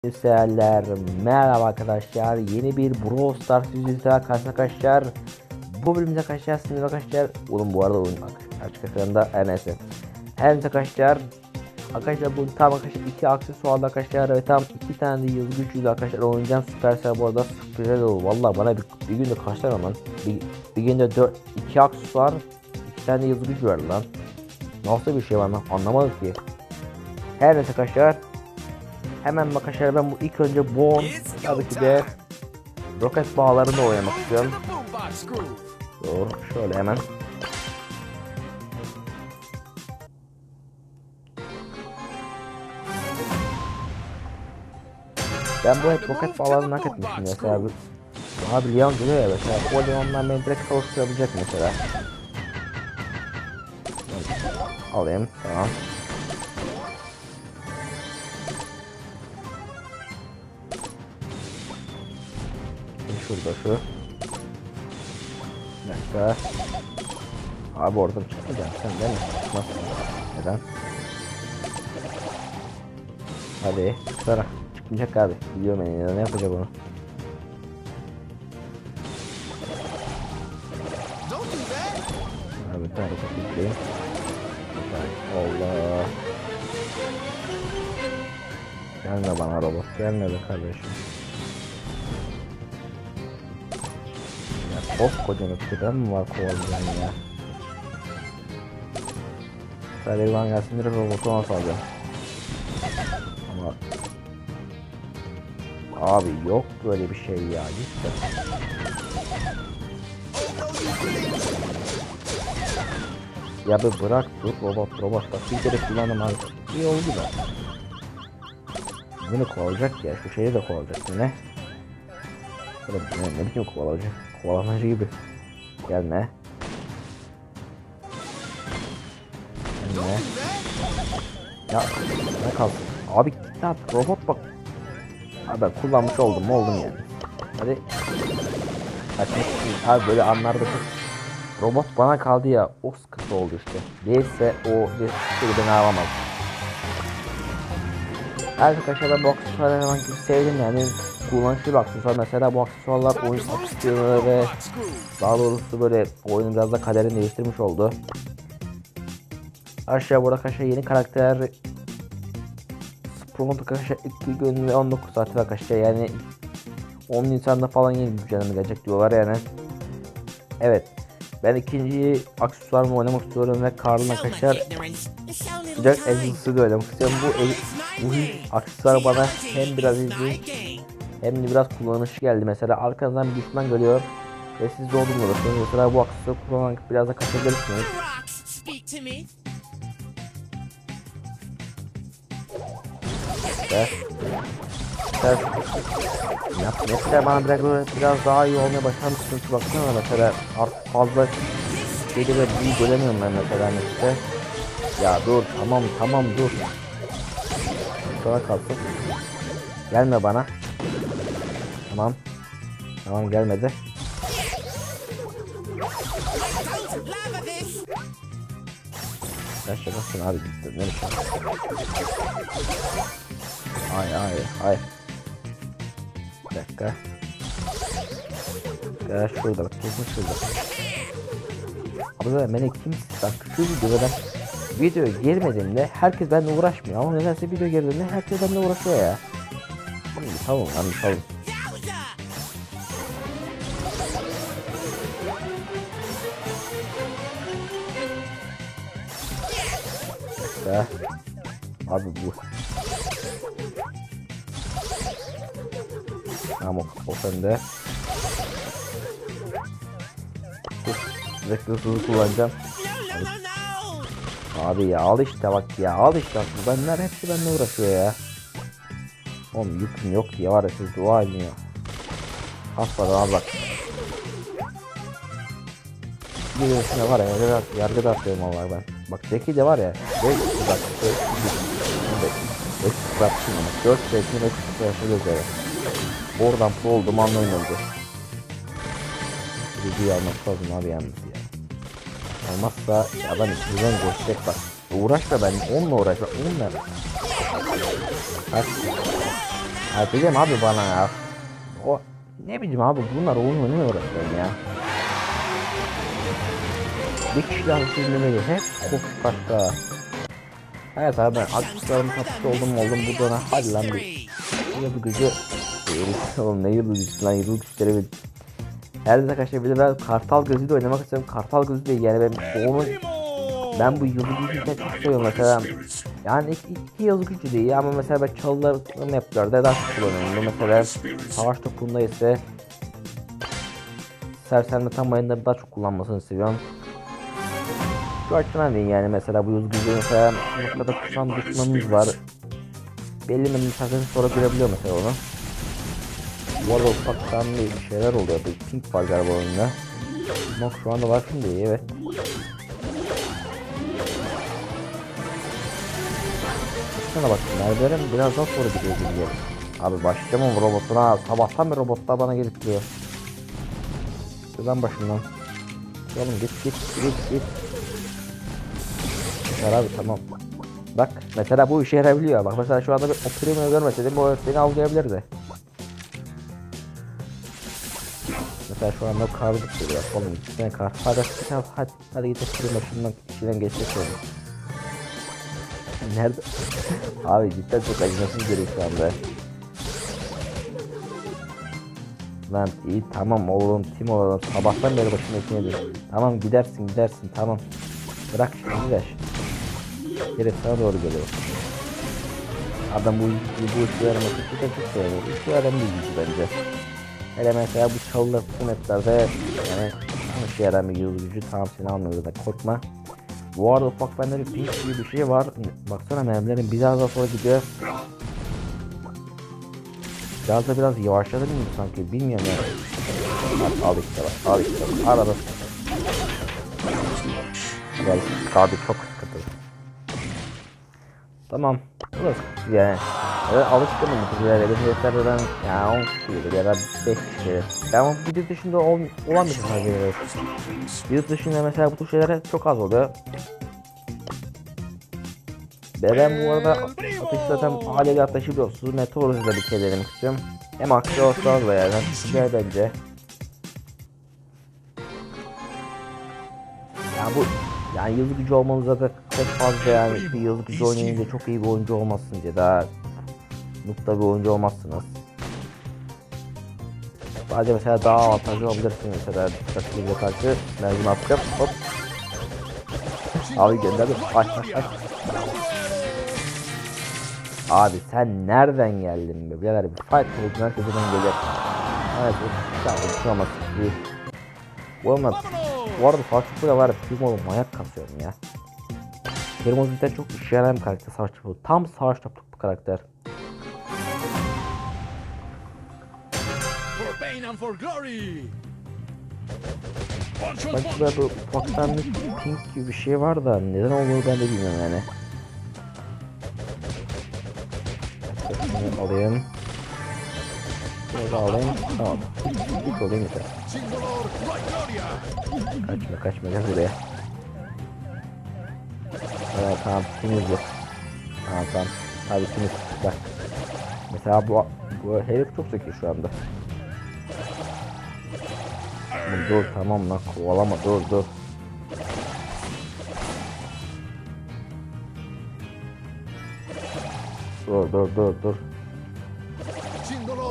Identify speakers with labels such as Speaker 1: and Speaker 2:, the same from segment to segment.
Speaker 1: Severler merhaba arkadaşlar. Yeni bir Brawl Stars yüzüyle karşına arkadaşlar. Bu bölümde arkadaşlar sınıf arkadaşlar oğlum bu arada oyun açık ekranda her neyse. Her neyse arkadaşlar arkadaşlar bu tam arkadaşlar iki aksesuarlı arkadaşlar ve tam iki tane de yıldız gücüyle arkadaşlar oynayacağım. Supercell bu arada güzel oldu. Valla bana bir, bir günde kaç tane lan? Bir, bir günde dört iki aksesuar iki tane de yıldız gücü verdi lan. Nasıl bir şey var lan? Anlamadım ki. Her neyse arkadaşlar Hemen arkadaşlar ben bu ilk önce bu tabii ki de roket bağlarında oynamak istiyorum. Doğru şöyle hemen. Ben bu hep roket bağlarını hak etmişim mesela Abi Leon geliyor ya mesela o Leon'dan beni direkt kavuşturabilecek mesela Alayım tamam Şurada şu. Bir dakika. Abi oradan çıkmayacaksın sen değil mi? Nasıl? Neden? Hadi çıksana. Çıkmayacak abi. Biliyorum ben ne yapacak onu. Abi tamam kapatayım. Allah. Gelme bana robot. Gelme be kardeşim. Koskoca noktada mı var kovalayan ya? Taliban gelsin direkt robotu ona salacağım. Ama Abi yok böyle bir şey ya cidden. Ya bir bırak dur robot robot bak bir kere kullandım abi. İyi oldu da. Bunu kovalayacak ya şu şeyi de kovalayacak ne? Ne, ne biçim kovalayacak? Kovalamacı gibi. Gelme. Gelme. Ya ne kalsın? Abi git artık robot bak. Abi ben kullanmış oldum mu oldum yani. Hadi. Kaçmak abi böyle anlarda Robot bana kaldı ya o sıkıntı oldu işte. Değilse o bir şey beni alamaz. Arkadaşlar ben bu aksesuarları hemen sevdim yani kullanışlı bir aksesuar. Mesela bu aksesuarlar oyun aksesuarı ve daha doğrusu böyle oyunun biraz da kaderini değiştirmiş oldu. Aşağı burada arkadaşlar yeni karakter Spront arkadaşlar 2 gün ve 19 saat arkadaşlar yani 10 Nisan'da falan yeni güncelleme gelecek diyorlar yani. Evet. Ben ikinci aksesuarımı oynamak istiyorum ve Karl'ın arkadaşlar sıcak elbisesi de oynamak istiyorum. Bu, el, bu aksesuar bana hem biraz ilgi hem de biraz kullanışlı geldi. Mesela arkanızdan bir düşman geliyor ve siz doldurmuyorsunuz. Mesela bu aksesuarı kullanarak biraz da kaçabilirsiniz. İşte. İşte. Yap, mesela bana biraz, biraz daha iyi olmaya başlamışsın. Baksana mesela artık fazla şeyde böyle iyi göremiyorum ben mesela işte. Ya dur tamam tamam dur. Sonra kalsın. Gelme bana. Tamam. Tamam gelmedi. Sen şakasın abi gitti. Ne Ay ay ay. Bir dakika. Ya şurada bak kesin şurada. Abi ben beni kimsin? Bak şu videoda ben videoya girmediğimde herkes benimle uğraşmıyor ama nedense video girdiğimde herkes benimle uğraşıyor ya. Tamam tamam tamam Ya. Abi bu. Tamam o sende. Dur. Direkt hızlı kullanacağım. Abi. Abi ya al işte bak ya al işte bu benler hepsi benimle uğraşıyor ya. Oğlum yüküm yok diye var ya siz dua edin ya. Hasmadan al bak. Bir üstüne var ya yargıda, atlıyorum vallahi ben. Bak Zeki de var ya. Ve bak. Eksik bıraktım ama. 4 Zeki'nin eksik bıraktı üzere. Oradan pro oldum anlayamadı. Videoyu almak lazım abi yalnız ya. Olmazsa adam içinden geçecek bak. Uğraşma ben onunla. Onunla. Bak. Ya dedim abi bana ya. O ne bileyim abi bunlar oyun oynamaya uğraşıyorum ya. Bir daha sürülmeli. Hep koşu kaçta. Evet abi ben akışlarım kapısı oldum oldum bu dönem. Hadi lan bir yıldız gücü. Oğlum ne yıldız gücü lan yıldız güçleri bir. Her ne arkadaşlar bir de ben kartal gözüyle oynamak istiyorum. Kartal gözü de yani ben onun ben bu yıldız gücüne çok seviyorum mesela. Yani iki, iki yıldız gücü de iyi ama mesela ben çalılar maplarda daha çok kullanıyorum. Mesela savaş topunda ise sersemle tam oyunları daha çok kullanmasını seviyorum. Şu açıdan değil yani mesela bu yıldız gücü mesela noktada tutan düşmanımız var. Belli bir mesafeden sonra görebiliyor mesela onu. Bu arada ufaktan bir şeyler oluyor. Bir pink var galiba oyunda. Nok şu anda var şimdi evet. Şuna bak merdivenim biraz daha sonra gidiyor gibi geliyor. Abi başlayacağım robotuna. Sabahtan bir robotlar bana gelip duruyor. Şuradan başımdan. Oğlum git git git git. Yeter abi tamam. Bak mesela bu işe yarayabiliyor. Bak mesela şu anda bir o premium'u görmeseydim bu beni avlayabilirdi. Mesela şu anda kardık geliyor. Oğlum gitmeye kar. Hadi hadi hadi, hadi git o premium şundan içinden geçecek oğlum. Nerede? Abi cidden çok acımasız geliyor şu anda. Lan iyi tamam oğlum tim olalım sabahtan beri başıma ekmeği Tamam gidersin gidersin tamam. Bırak şimdi gider. Herif doğru geliyor. Adam bu bu yaraması cidden çok. Bu işi yaran bir gücü bence. Hele mesela bu çalılar bu netlerde yani tam işe yaran bir gücü tamam seni almıyor da korkma. Bu arada ufak bende bir pink gibi bir şey var. Baksana mermilerin biraz daha sonra gidiyor. Biraz da biraz yavaşladı mı sanki bilmiyorum ya. Bak, al işte bak al işte bak. Arada Gel abi çok sıkıntı. Tamam. Sıkıntı yani. Evet alışkınım bu kişilere. Benim hedeflerden ya 10 kişiydi ya da 5 kişi. Ya ama video dışında ol, olan bir şey geliyor. Video dışında mesela bu şeylere çok az oluyor. Ve ben bu arada ateş zaten haliyle ateşi Meteoroloji da bir şey denemek istiyorum. Hem aksi olsa da yani güzel bence. Ya bu yani yıldız gücü olmanız zaten çok fazla yani bir yıldız gücü oynayınca çok iyi bir oyuncu olmazsınız ya da nokta bir oyuncu olmazsınız. Sadece mesela daha avantajlı olabilirsiniz mesela rakibine karşı mezun atacağım hop. Abi gönderdim aç aç aç. Abi sen nereden geldin be? Birader bir fight buldun herkesten gelir. Evet tamam şey olmaz. Bu arada savaşçı da var ya Primo manyak kasıyorum ya. Primo cidden çok işe yarayan bir karakter savaşçı bu. Tam savaş topluk bir karakter.
Speaker 2: For pain and for glory.
Speaker 1: Burada bu ufaktan bir pink gibi bir şey var da neden olduğunu ben de bilmiyorum yani. Alayım. Da alayım. Tamam. Git olayım yeter. Kaçma kaçma gel buraya. Evet tamam timiz bu. Tamam tamam. Hadi timiz bak. Mesela bu bu herif çok zeki şu anda. Dur tamam lan kovalama dur dur. Dur dur dur dur.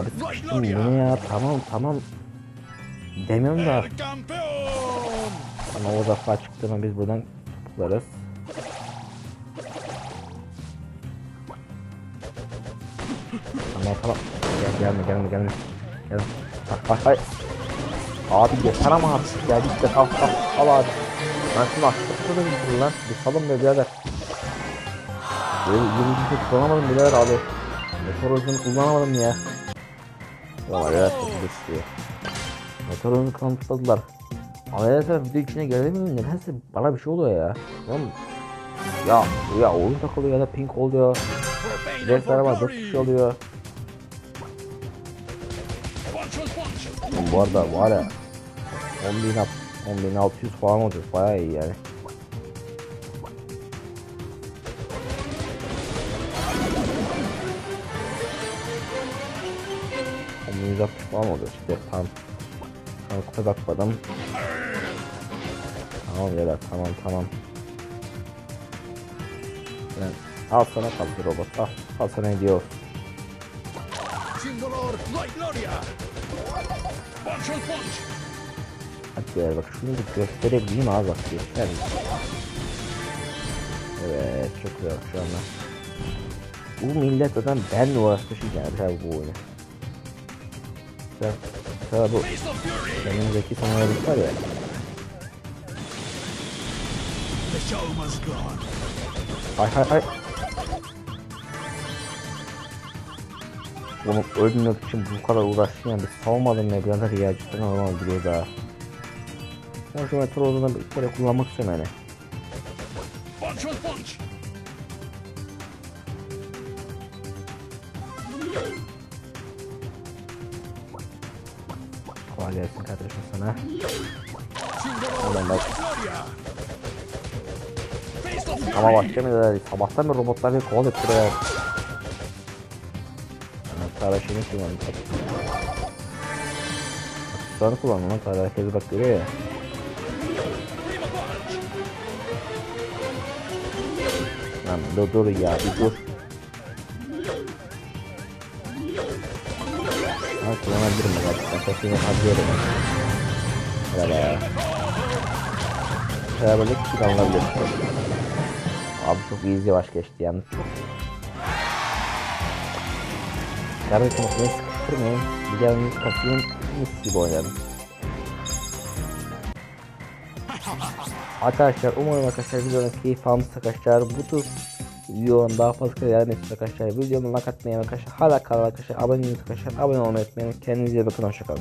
Speaker 1: Abi ne ya tamam tamam. Demiyorum da. Ama o defa çıktığında biz buradan toplarız. Tamam tamam. Gel, gelme gelme gelme. Gel. Bak bak hayır. Abi yeter ama artık ya git de al al al abi. Ben şimdi akşamda da bitirdim lan. Bir salın be birader. Böyle yürüyüşü şey kullanamadım birader abi. Meteorolojini kullanamadım ya. Ya ya çok düşüyor. Kanıtladılar. Ama nedense video içine gelemiyorum nedense bana bir şey oluyor ya. Oğlum ya ya oyun takılıyor ya da pink oluyor.
Speaker 2: For
Speaker 1: var 4
Speaker 2: glory.
Speaker 1: kişi oluyor. Bu arada var ya 10.000 10.600 falan olacak bayağı iyi yani. 160 falan oluyor işte tam. Kupa bakmadım. Tamam ya tamam tamam. Ben, al sana kaldı robot al. Al sana hediye olsun. Hadi ya bak şunu da gösterebileyim abi bak göster. Evet çok güzel şu anda. Bu millet zaten benle uğraşmışız yani bu oyunu. Mesela, mesela bu
Speaker 2: fury.
Speaker 1: önümüzdeki senaryoluk var ya. Hay hay hay. Onu ölmemek için bu kadar uğraştın yani bir savunmadım ne birader ya cidden normal duruyor daha. Ben şu metal olduğunda bir kere kullanmak istiyorum yani.
Speaker 2: Punch punch.
Speaker 1: Kolay gelsin kardeşim sana.
Speaker 2: No
Speaker 1: bak. Ama başka bir sabahtan beri robotlar bir kovalayıp duruyor. Tara şeyini kullandım. Aksesuarını kullandım lan Tara herkes bak görüyor ya. Lan dur dur ya bir dur. Ha kullanabilirim ben. Sesini harcıyorum. Merhaba. Beraberlik kullanılabilir. Abi çok easy yavaş geçti yalnız. Kardeşim beni sıkıştırmayın. Bir yanınızı kasayım. Mis gibi oynarım. Arkadaşlar umarım arkadaşlar videonun keyif almışsınız arkadaşlar. Bu tür videonun daha fazla gelmesi arkadaşlar. Videomu like atmayı arkadaşlar. Hala kanala arkadaşlar abone olmayı arkadaşlar. Abone olmayı unutmayın. Kendinize bakın. Hoşçakalın.